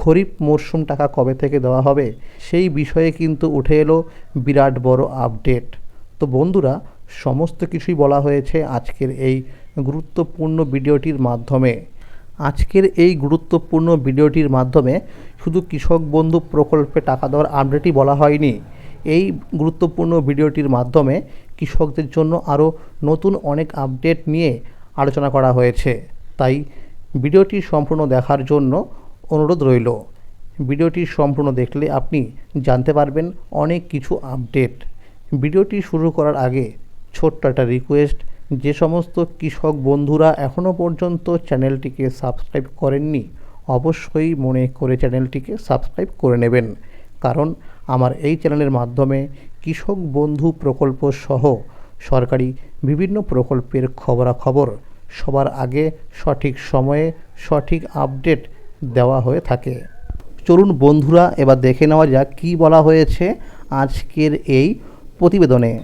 খরিফ মরশুম টাকা কবে থেকে দেওয়া হবে সেই বিষয়ে কিন্তু উঠে এলো বিরাট বড় আপডেট। তো বন্ধুরা, সমস্ত কিছুই বলা হয়েছে আজকের এই গুরুত্বপূর্ণ ভিডিওটির মাধ্যমে। আজকের এই গুরুত্বপূর্ণ ভিডিওটির মাধ্যমে শুধু কৃষক বন্ধু প্রকল্পে টাকা দেওয়ার আপডেটই বলা হয়নি। এই গুরুত্বপূর্ণ ভিডিওটির মাধ্যমে কৃষকদের জন্য আরও নতুন অনেক আপডেট নিয়ে আলোচনা করা হয়েছে। তাই ভিডিওটি সম্পূর্ণ দেখার জন্য অনুরোধ রইল, ভিডিওটি সম্পূর্ণ দেখলে আপনি জানতে পারবেন অনেক কিছু আপডেট। ভিডিওটি শুরু করার আগে ছোট্ট একটা রিকোয়েস্ট, যে সমস্ত কৃষক বন্ধুরা এখনও পর্যন্ত চ্যানেলটিকে সাবস্ক্রাইব করেননি, অবশ্যই মনে করে চ্যানেলটিকে সাবস্ক্রাইব করে নেবেন। কারণ আমার এই চ্যানেলের মাধ্যমে কৃষক বন্ধু প্রকল্প সহ সরকারি বিভিন্ন প্রকল্পের খবরাখবর সবার আগে সঠিক সময়ে সঠিক আপডেট দেওয়া হয়ে থাকে। চলুন বন্ধুরা, এবার দেখে নেওয়া যাক কী বলা হয়েছে আজকের এই প্রতিবেদনে।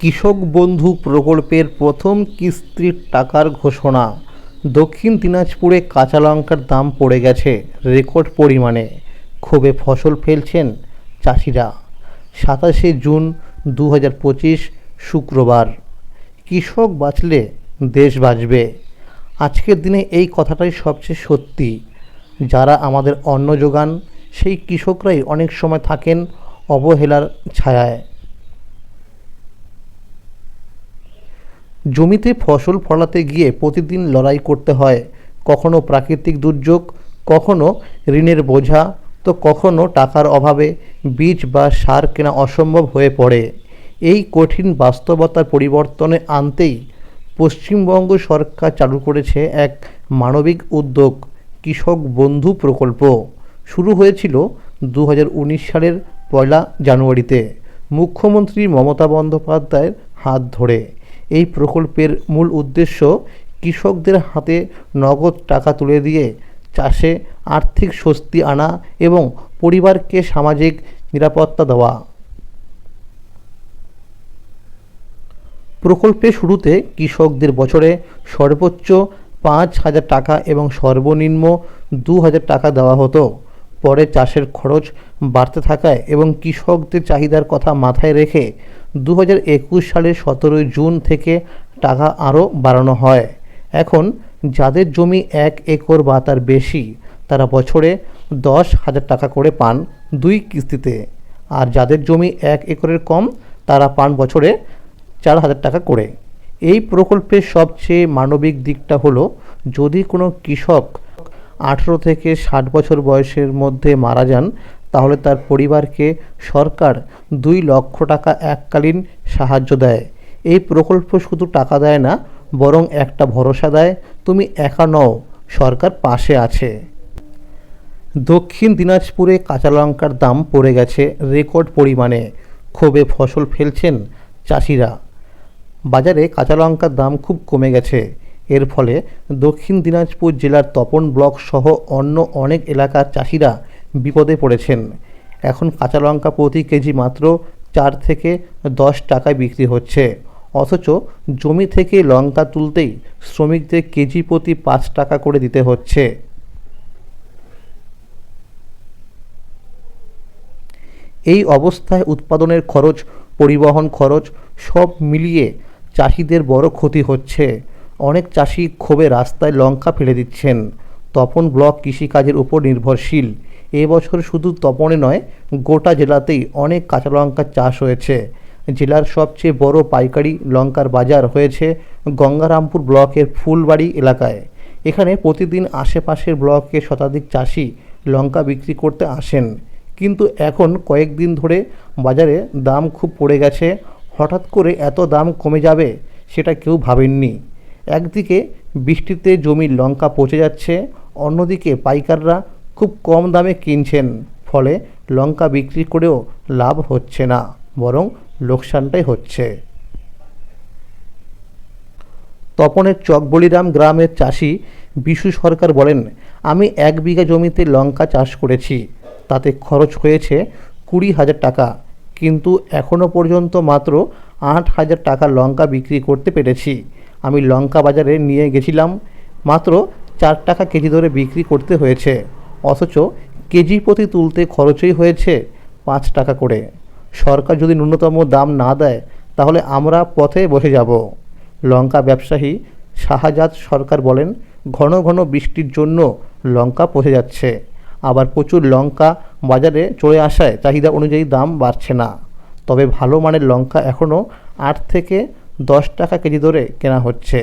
কৃষক বন্ধু প্রকল্পের প্রথম কিস্তির টাকার ঘোষণা। দক্ষিণ দিনাজপুরে কাঁচা লঙ্কার দাম পড়ে গেছে রেকর্ড পরিমাণে। ক্ষোভে ফসল ফেলছেন চাষিরা। সাতাশে জুন দু হাজার পঁচিশ শুক্রবার। কৃষক বাঁচলে দেশ বাঁচবে। আজকের দিনে এই কথাটাই সবচেয়ে সত্যি। যারা আমাদের অন্ন যোগান, সেই কৃষকরাই অনেক সময় থাকেন অবহেলার ছায়ায়। জমিতে ফসল ফলাতে গিয়ে প্রতিদিন লড়াই করতে হয়, কখনো প্রাকৃতিক দুর্যোগ, কখনো ঋণের বোঝা, তো কখনো টাকার অভাবে বীজ বা সার কেনা অসম্ভব হয়ে পড়ে। এই কঠিন বাস্তবতার পরিবর্তনে আনতেই পশ্চিমবঙ্গ সরকার চালু করেছে এক মানবিক উদ্যোগ। কৃষক বন্ধু প্রকল্প শুরু হয়েছিল দু হাজার উনিশ সালের পয়লা জানুয়ারিতে। মুখ্যমন্ত্রী মমতা বন্দ্যোপাধ্যায়ের হাত ধরে। এই প্রকল্পের মূল উদ্দেশ্য কৃষকদের হাতে নগদ টাকা তুলে দিয়ে চাষে আর্থিক স্বস্তি আনা এবং পরিবারকে সামাজিক নিরাপত্তা দেওয়া। প্রকল্পের শুরুতে কৃষকদের বছরে সর্বোচ্চ পাঁচ হাজার টাকা এবং সর্বনিম্ন দু হাজার টাকা দেওয়া হতো। পরে চাষের খরচ বাড়তে থাকায় এবং কৃষকদের চাহিদার কথা মাথায় রেখে দু হাজার একুশ সালের সতেরোই জুন থেকে টাকা আরও বাড়ানো হয়। এখন যাদের জমি এক একর বা তার বেশি, তারা বছরে দশ হাজার টাকা করে পান দুই কিস্তিতে। আর যাদের জমি এক একরের কম, তারা পান বছরে চার হাজার টাকা করে। এই প্রকল্পের সবচেয়ে মানবিক দিকটা হলো, যদি কোনো কৃষক আঠেরো থেকে ষাট বছর বয়সের মধ্যে মারা যান, তাহলে তার পরিবারকে সরকার দুই লক্ষ টাকা এককালীন সাহায্য দেয়। এই প্রকল্প শুধু টাকা দেয় না, বরং একটা ভরসা দেয়, তুমি একা নও, সরকার পাশে আছে। দক্ষিণ দিনাজপুরে কাঁচা লঙ্কার দাম পড়ে গেছে রেকর্ড পরিমাণে। ক্ষোভে ফসল ফেলছেন চাষিরা। বাজারে কাঁচা লঙ্কার দাম খুব কমে গেছে। এর ফলে দক্ষিণ দিনাজপুর জেলার তপন ব্লক সহ অন্য অনেক এলাকার চাষিরা বিপদে পড়েছেন। এখন কাঁচা লঙ্কা প্রতি কেজি মাত্র চার থেকে দশ টাকায় বিক্রি হচ্ছে। অথচ জমি থেকে লঙ্কা তুলতেই শ্রমিকদের কেজি প্রতি পাঁচ টাকা করে দিতে হচ্ছে। এই অবস্থায় উৎপাদনের খরচ, পরিবহন খরচ সব মিলিয়ে চাষিদের বড় ক্ষতি হচ্ছে। অনেক চাষি ক্ষোভে রাস্তায় লঙ্কা ফেলে দিচ্ছেন। তপন ব্লক কৃষিকাজের উপর নির্ভরশীল। এবছর শুধু তপনে নয়, গোটা জেলাতেই অনেক কাঁচা লঙ্কার চাষ হয়েছে। জেলার সবচেয়ে বড় পাইকারি লঙ্কার বাজার হয়েছে গঙ্গারামপুর ব্লকের ফুলবাড়ি এলাকায়। এখানে প্রতিদিন আশেপাশের ব্লকে শতাধিক চাষি লঙ্কা বিক্রি করতে আসেন। কিন্তু এখন কয়েকদিন ধরে বাজারে দাম খুব পড়ে গেছে। হঠাৎ করে এত দাম কমে যাবে সেটা কেউ ভাবেননি। একদিকে বৃষ্টিতে জমির লঙ্কা পচে যাচ্ছে, অন্যদিকে পাইকাররা খুব কম দামে কিনছেন, ফলে লঙ্কা বিক্রি করেও লাভ হচ্ছে না, বরং লোকসানটাই হচ্ছে। তপনের চকবলিরাম গ্রামের চাষি বিশু সরকার বলেন, আমি এক বিঘা জমিতে লঙ্কা চাষ করেছি, তাতে খরচ হয়েছে কুড়ি হাজার টাকা। কিন্তু এখনও পর্যন্ত মাত্র আট হাজার টাকা লঙ্কা বিক্রি করতে পেরেছি। আমি লঙ্কা বাজারে নিয়ে গেছিলাম, মাত্র চার টাকা কেজি ধরে বিক্রি করতে হয়েছে। অথচ কেজি প্রতি তুলতে খরচই হয়েছে পাঁচ টাকা করে। সরকার যদি ন্যূনতম দাম না দেয়, তাহলে আমরা পথে বসে যাব। লঙ্কা ব্যবসায়ী শাহজাদ সরকার বলেন, ঘন ঘন বৃষ্টির জন্য লঙ্কা পচে যাচ্ছে। আবার প্রচুর লঙ্কা বাজারে চলে আসায় চাহিদা অনুযায়ী দাম বাড়ছে না। তবে ভালো মানের লঙ্কা এখনও আট থেকে দশ টাকা কেজি ধরে কেনা হচ্ছে।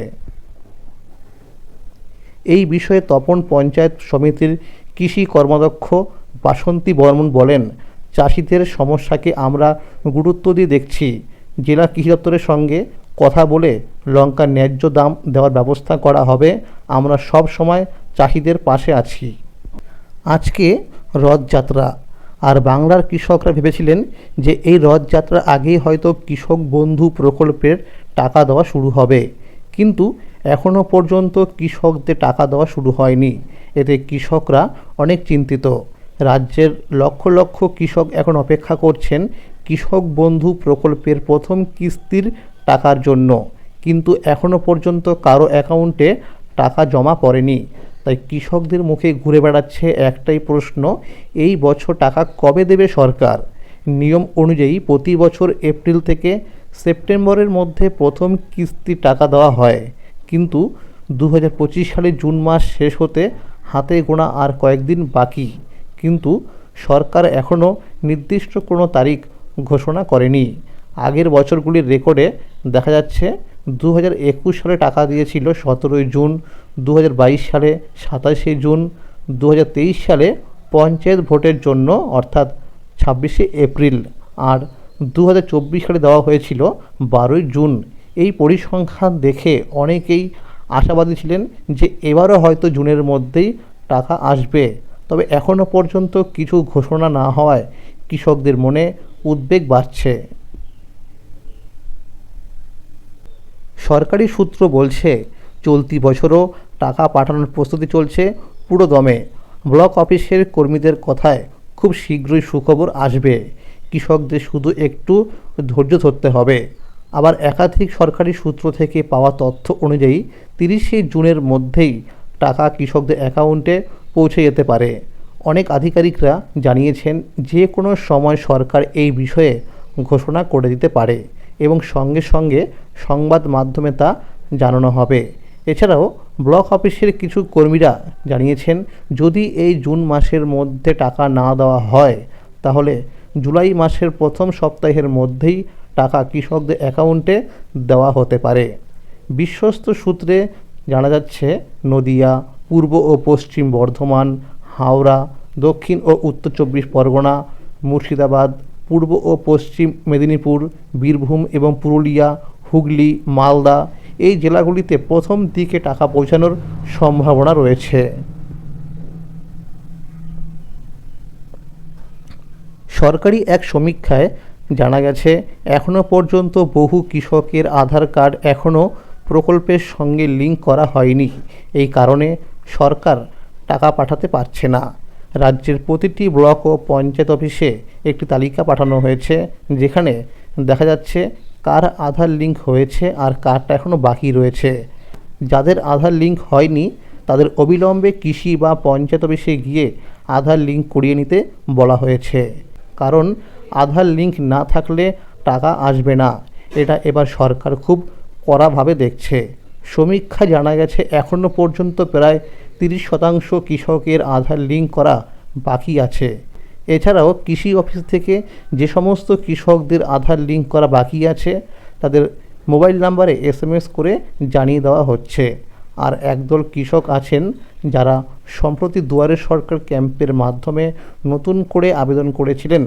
এই বিষয়ে তপন পঞ্চায়েত সমিতির কৃষি কর্মদক্ষ বাসন্তী বর্মন বলেন, চাষিদের সমস্যাকে আমরা গুরুত্ব দিয়ে দেখছি। জেলা কৃষি দপ্তরের সঙ্গে কথা বলে লঙ্কার ন্যায্য দাম দেওয়ার ব্যবস্থা করা হবে। আমরা সব সময় চাষিদের পাশে আছি। আজকে রথযাত্রা। আর বাংলার কৃষকরা ভেবেছিলেন যে এই রথযাত্রার আগেই হয়তো কৃষক বন্ধু প্রকল্পের টাকা দেওয়া শুরু হবে। কিন্তু এখনও পর্যন্ত কৃষকদের টাকা দেওয়া শুরু হয়নি। এতে কৃষকরা অনেক চিন্তিত। রাজ্যের লক্ষ লক্ষ কৃষক এখন অপেক্ষা করছেন কৃষক বন্ধু প্রকল্পের প্রথম কিস্তির টাকার জন্য। কিন্তু এখনও পর্যন্ত কারও অ্যাকাউন্টে টাকা জমা পড়েনি। তাই কৃষকদের মুখে ঘুরে বেড়াচ্ছে একটাই প্রশ্ন, এই বছর টাকা কবে দেবে সরকার? নিয়ম অনুযায়ী প্রতি বছর এপ্রিল থেকে সেপ্টেম্বরের মধ্যে প্রথম কিস্তি টাকা দেওয়া হয়। কিন্তু দু সালের জুন মাস শেষ হতে হাতে গোনা আর কয়েকদিন বাকি। কিন্তু সরকার এখনও নির্দিষ্ট কোনো তারিখ ঘোষণা করেনি। আগের বছরগুলির রেকর্ডে দেখা যাচ্ছে দু হাজার একুশ সালে টাকা দিয়েছিল সতেরোই জুন দু হাজার বাইশ সালে সাতাশে জুন দু হাজার তেইশ সালে পঞ্চায়েত ভোটের জন্য, অর্থাৎ ছাব্বিশে এপ্রিল। আর দু হাজার চব্বিশ সালে দেওয়া হয়েছিল বারোই জুন। এই পরিসংখ্যান দেখে অনেকেই আশাবাদী ছিলেন যে এবারও হয়তো জুনের মধ্যেই টাকা আসবে। তবে এখনও পর্যন্ত কিছু ঘোষণা না হওয়ায় কৃষকদের মনে উদ্বেগ বাড়ছে। সরকারি সূত্র বলছে, চলতি বছরও টাকা পাঠানোর প্রস্তুতি চলছে পুরো দমে। ব্লক অফিসের কর্মীদের কথায় খুব শীঘ্রই সুখবর আসবে। কৃষকদের শুধু একটু ধৈর্য ধরতে হবে। আবার একাধিক সরকারি সূত্র থেকে পাওয়া তথ্য অনুযায়ী তিরিশে জুনের মধ্যেই টাকা কৃষকদের অ্যাকাউন্টে পৌঁছে যেতে পারে। অনেক আধিকারিকরা জানিয়েছেন, যে কোনো সময় সরকার এই বিষয়ে ঘোষণা করে দিতে পারে এবং সঙ্গে সঙ্গে সংবাদ মাধ্যমে তা জানানো হবে। এছাড়াও ব্লক অফিসের কিছু কর্মীরা জানিয়েছেন, যদি এই জুন মাসের মধ্যে টাকা না দেওয়া হয়, তাহলে জুলাই মাসের প্রথম সপ্তাহের মধ্যেই টাকা কৃষকদের অ্যাকাউন্টে দেওয়া হতে পারে। বিশ্বস্ত সূত্রে জানা যাচ্ছে, নদিয়া, পূর্ব ও পশ্চিম বর্ধমান, হাওড়া, দক্ষিণ ও উত্তর চব্বিশ পরগনা, মুর্শিদাবাদ, পূর্ব ও পশ্চিম মেদিনীপুর, বীরভূম এবং পুরুলিয়া হুগলি, মালদা এই জেলাগুলিতে প্রথম দিকে টাকা পৌঁছানোর সম্ভাবনা রয়েছে। সরকারি এক সমীক্ষায় জানা গেছে এখনও পর্যন্ত বহু কৃষকের আধার কার্ড এখনও প্রকল্পের সঙ্গে লিঙ্ক করা হয়নি। এই কারণে সরকার টাকা পাঠাতে পারছে না। রাজ্যের প্রতিটি ব্লক ও পঞ্চায়েত অফিসে একটি তালিকা পাঠানো হয়েছে, যেখানে দেখা যাচ্ছে কার আধার লিঙ্ক হয়েছে আর কারটা এখনও বাকি রয়েছে। যাদের আধার লিঙ্ক হয়নি, তাদের অবিলম্বে কৃষি বা পঞ্চায়েত অফিসে গিয়ে আধার লিঙ্ক করিয়ে নিতে বলা হয়েছে। কারণ আধার লিঙ্ক না থাকলে টাকা আসবে না। এটা এবার সরকার খুব কড়াভাবে দেখছে। সমীক্ষা জানা গেছে এখনও পর্যন্ত প্রায় তিরিশ শতাংশ কৃষকের আধার লিঙ্ক করা বাকি আছে। এছাড়াও কৃষি অফিস থেকে যে সমস্ত কৃষকদের আধার লিঙ্ক করা বাকি আছে, তাদের মোবাইল নাম্বারে এসএমএস করে জানিয়ে দেওয়া হচ্ছে। আর একদল কৃষক আছেন যারা সম্প্রতি দুয়ারে সরকার ক্যাম্পের মাধ্যমে নতুন করে আবেদন করেছিলেন।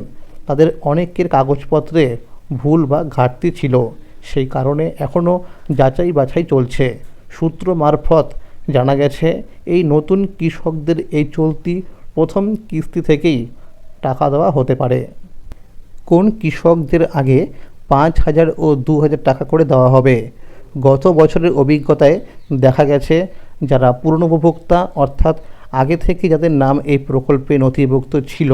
তাদের অনেকের কাগজপত্রে ভুল বা ঘাটতি ছিল, সেই কারণে এখনও যাচাই বাছাই চলছে। সূত্র মারফত জানা গেছে, এই নতুন কৃষকদের এই চলতি প্রথম কিস্তি থেকেই টাকা দেওয়া হতে পারে। কোন কৃষকদের আগে পাঁচ হাজার ও দু হাজার টাকা করে দেওয়া হবে? গত বছরের অভিজ্ঞতায় দেখা গেছে, যারা পুরনো উপভোক্তা, অর্থাৎ আগে থেকে যাদের নাম এই প্রকল্পে নথিভুক্ত ছিল,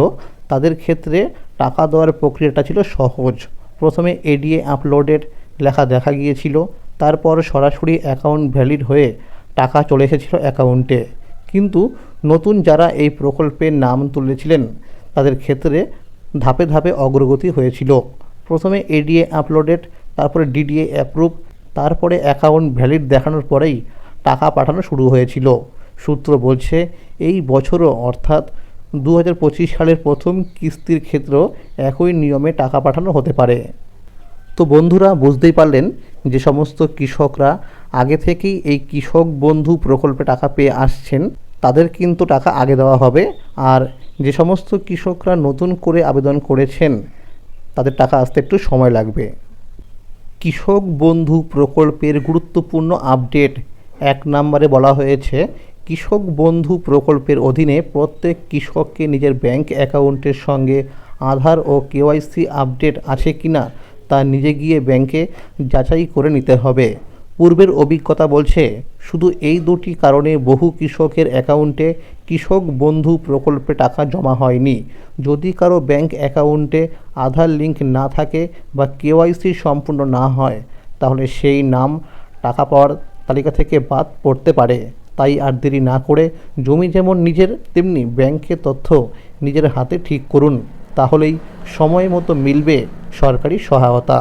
তাদের ক্ষেত্রে টাকা দেওয়ার প্রক্রিয়াটা ছিল সহজ। প্রথমে এডিএ আপলোডেড লেখা দেখা গিয়েছিল, তারপর সরাসরি অ্যাকাউন্ট ভ্যালিড হয়ে টাকা চলে এসেছিল অ্যাকাউন্টে। কিন্তু নতুন যারা এই প্রকল্পের নাম তুলেছিলেন তাদের ক্ষেত্রে ধাপে ধাপে অগ্রগতি হয়েছিল। প্রথমে এডিএ আপলোডেড তারপরে ডিডিএ অ্যাপ্রুভ তারপরে অ্যাকাউন্ট ভ্যালিড দেখানোর পরেই টাকা পাঠানো শুরু হয়েছিল। সূত্র বলছে, এই বছরও অর্থাৎ দু হাজার পঁচিশ সালের প্রথম কিস্তির ক্ষেত্রেও একই নিয়মে টাকা পাঠানো হতে পারে। তো বন্ধুরা, বুঝতেই পারলেন যে সমস্ত কৃষকরা আগে থেকেই এই কৃষক বন্ধু প্রকল্পে টাকা পেয়ে আসছেন, তাদের কিন্তু টাকা আগে দেওয়া হবে। আর যে সমস্ত কৃষকরা নতুন করে আবেদন করেছেন, তাদের টাকা আসতে একটু সময় লাগবে। কৃষক বন্ধু প্রকল্পের গুরুত্বপূর্ণ আপডেট এক নম্বরে বলা হয়েছে, কৃষক বন্ধু প্রকল্পের অধীনে প্রত্যেক কৃষককে নিজের ব্যাংক অ্যাকাউন্টের সঙ্গে আধার ও কেওয়াইসি আপডেট আছে কিনা তা নিজে গিয়ে ব্যাংকে যাচাই করে নিতে হবে। পূর্বের অভিজ্ঞতা বলছে, শুধু এই দুটি কারণে বহু কৃষকের অ্যাকাউন্টে কৃষক বন্ধু প্রকল্পে টাকা জমা হয়নি। যদি কারও ব্যাংক অ্যাকাউন্টে আধার লিঙ্ক না থাকে বা কেওয়াইসি সম্পূর্ণ না হয়, তাহলে সেই নাম টাকা পাওয়ার তালিকা থেকে বাদ পড়তে পারে। তাই আর দেরি না করে জমি যেমন নিজের, তেমনি ব্যাংকের তথ্য নিজের হাতে ঠিক করুন। তাহলেই সময় মতো মিলবে সরকারি সহায়তা।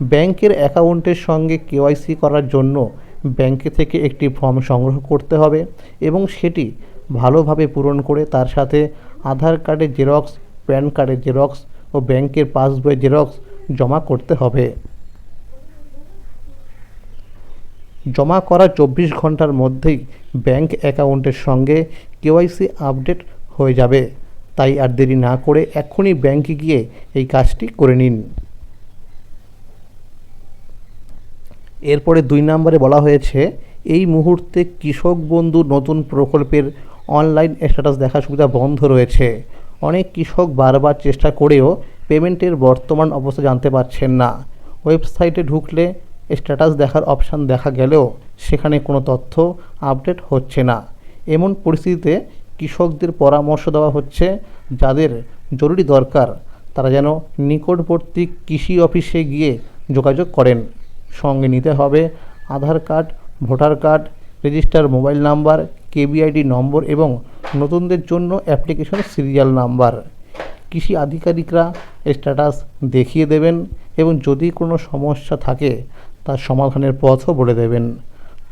ব্যাংকের অ্যাকাউন্টের সঙ্গে কেওয়াইসি করার জন্য ব্যাংকে থেকে একটি ফর্ম সংগ্রহ করতে হবে এবং সেটি ভালোভাবে পূরণ করে তার সাথে আধার কার্ডের জেরক্স, প্যান কার্ডের জেরক্স ও ব্যাংকের পাসবইয়ের জেরক্স জমা করতে হবে। জমা করা চব্বিশ ঘণ্টার মধ্যেই ব্যাংক অ্যাকাউন্টের সঙ্গে কেওয়াইসি আপডেট হয়ে যাবে। তাই আর দেরি না করে এক্ষুনি ব্যাংকে গিয়ে এই কাজটি করে নিন। এরপরে দুই নম্বরে বলা হয়েছে, এই মুহূর্তে কৃষক বন্ধু নতুন প্রকল্পের অনলাইন স্ট্যাটাস দেখার সুবিধা বন্ধ রয়েছে। অনেক কৃষক বারবার চেষ্টা করেও পেমেন্টের বর্তমান অবস্থা জানতে পারছেন না। ওয়েবসাইটে ঢুকলে স্ট্যাটাস দেখার অপশান দেখা গেলেও সেখানে কোনো তথ্য আপডেট হচ্ছে না। এমন পরিস্থিতিতে কৃষকদের পরামর্শ দেওয়া হচ্ছে, যাদের জরুরি দরকার, তারা যেন নিকটবর্তী কৃষি অফিসে গিয়ে যোগাযোগ করেন। সঙ্গে নিতে হবে। Aadhaar card, voter card, register mobile number, KBID নম্বর এবং নতুনদের জন্য অ্যাপ্লিকেশন সিরিয়াল নাম্বার। কৃষি আধিকারিকরা স্ট্যাটাস দেখিয়ে দেবেন এবং যদি কোনো সমস্যা থাকে, তার সমাধানের পথও বলে দেবেন।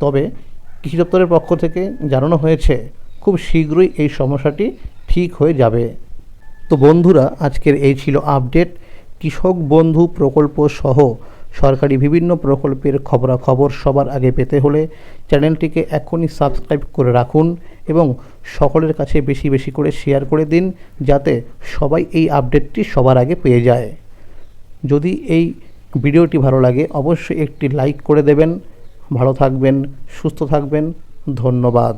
তবে কৃষি দপ্তরের পক্ষ থেকে জানানো হয়েছে, খুব শীঘ্রই এই সমস্যাটি ঠিক হয়ে যাবে। তো বন্ধুরা, আজকের এই ছিল আপডেট। কৃষক বন্ধু প্রকল্প সহ সরকারি বিভিন্ন প্রকল্পের খবরাখবর সবার আগে পেতে হলে চ্যানেলটিকে এখনই সাবস্ক্রাইব করে রাখুন এবং সকলের কাছে বেশি বেশি করে শেয়ার করে দিন যাতে সবাই এই আপডেটটি সবার আগে পেয়ে যায়। যদি এই ভিডিওটি ভালো লাগে, অবশ্যই একটি লাইক করে দেবেন। ভালো থাকবেন, সুস্থ থাকবেন। ধন্যবাদ।